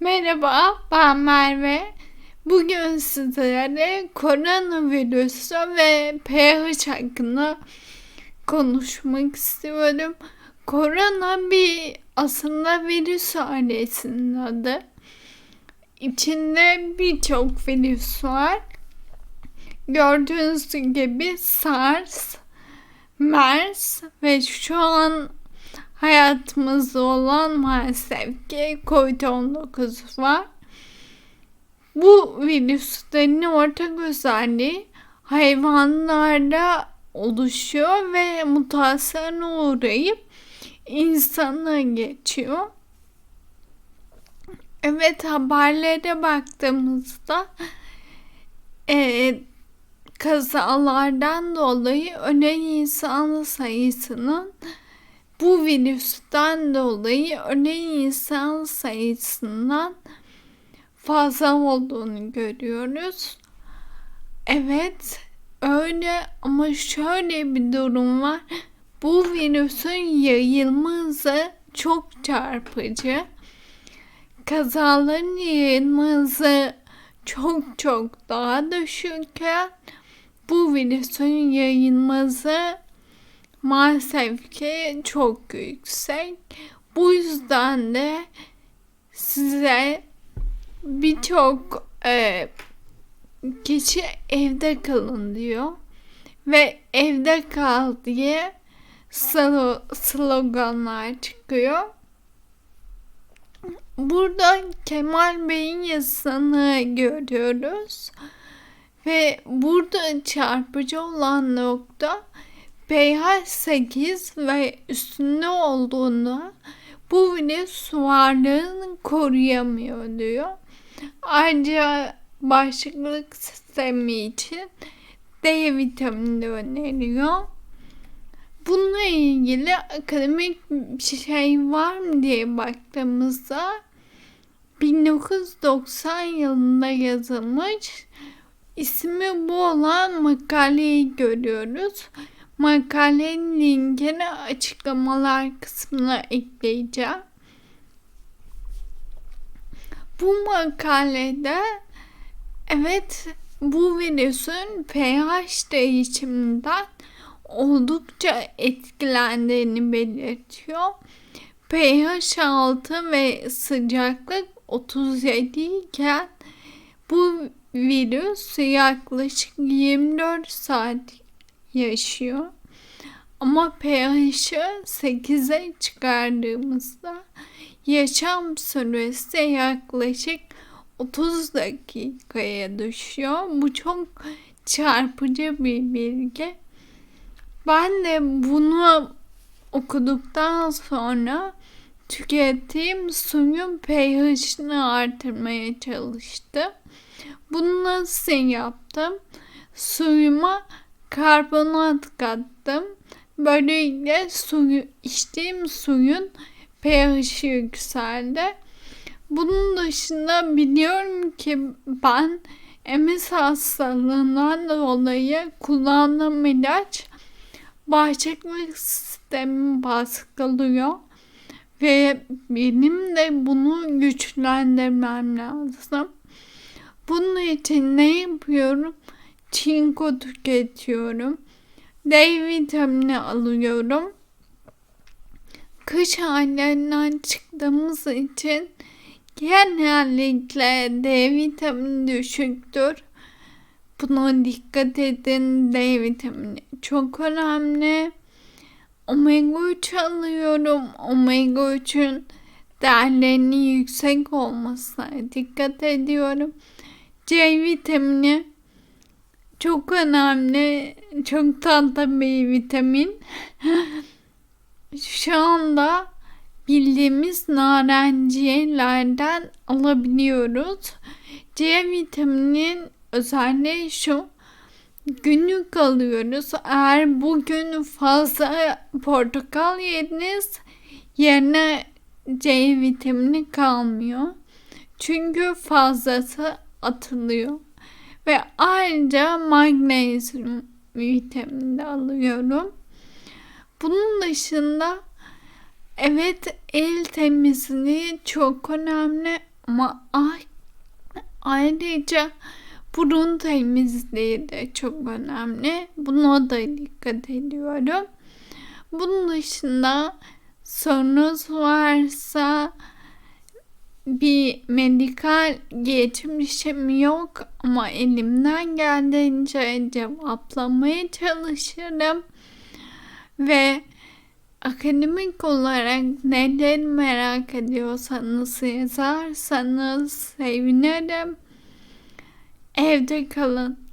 Merhaba, ben Merve. Bugün sizlere koronavirüsü ve pH hakkında konuşmak istiyorum. Korona bir aslında virüs ailesinin adı. İçinde birçok virüs var. Gördüğünüz gibi SARS, MERS ve şu an hayatımızda olan maalesef ki COVID-19 var. Bu virüslerin ortak özelliği hayvanlarda oluşuyor ve mutasyona uğrayıp insana geçiyor. Evet haberlere baktığımızda e, kazalardan dolayı ölen insan sayısının bu virüsten dolayı ölen insan sayısından fazla olduğunu görüyoruz. Evet öyle ama şöyle bir durum var. Bu virüsün yayılma hızı çok çarpıcı. Kazaların yayılma hızı çok çok daha düşükken bu virüsün yayılma hızı maalesef ki çok yüksek. Bu yüzden de size birçok e, kişi evde kalın diyor ve evde kal diye sloganlar çıkıyor. Burada Kemal Bey'in yazısını görüyoruz. Ve burada çarpıcı olan nokta pH 8 ve üstünde olduğunda bu virüs varlığını koruyamıyor diyor. Ayrıca bağışıklık sistemi için D vitamini öneriyor. Bununla ilgili akademik bir şey var mı diye baktığımızda 1990 yılında yazılmış ismi bu olan makaleyi görüyoruz. Makalenin linkini açıklamalar kısmına ekleyeceğim. Bu makalede evet bu virüsün pH değişiminden oldukça etkilendiğini belirtiyor. pH 6 ve sıcaklık 37 iken bu virüs yaklaşık 24 saat yaşıyor. Ama pH'ı 8'e çıkardığımızda yaşam süresi yaklaşık 30 dakikaya düşüyor. Bu çok çarpıcı bir bilgi. Ben de bunu okuduktan sonra tükettiğim suyun pH'ini artırmaya çalıştım. Bunu nasıl yaptım? Suyuma karbonat kattım. Böylelikle suyu, içtiğim suyun pH'i yükseldi. Bunun dışında biliyorum ki ben MS hastalığından dolayı kullandığım ilaç bağışıklık sistemi baskılıyor ve benim de bunu güçlendirmem lazım. Bunun için ne yapıyorum? Çinko tüketiyorum. D vitamini alıyorum. Kış hallerinden çıktığımız için genellikle D vitamini düşüktür. Buna dikkat edin. D vitamini çok önemli. Omega 3 alıyorum. Omega 3'ün değerlerinin yüksek olmasına dikkat ediyorum. C vitamini çok önemli. Çok tatlı bir vitamin. Şu anda bildiğimiz narenciyelerden alabiliyoruz. C vitaminin özelliği şu. Günlük alıyoruz. Eğer bugün fazla portakal yediniz yerine C vitamini kalmıyor. Çünkü fazlası atılıyor. Ve ayrıca magnezyum vitamini de alıyorum. Bunun dışında evet el temizliği çok önemli. Ama ayrıca burun temizliği de çok önemli. Buna da dikkat ediyorum. Bunun dışında sorunuz varsa bir medikal geçmişim yok ama elimden geldiğince cevaplamaya çalışırım ve akademik olarak neler merak ediyorsanız yazarsanız sevinirim. Evde kalın,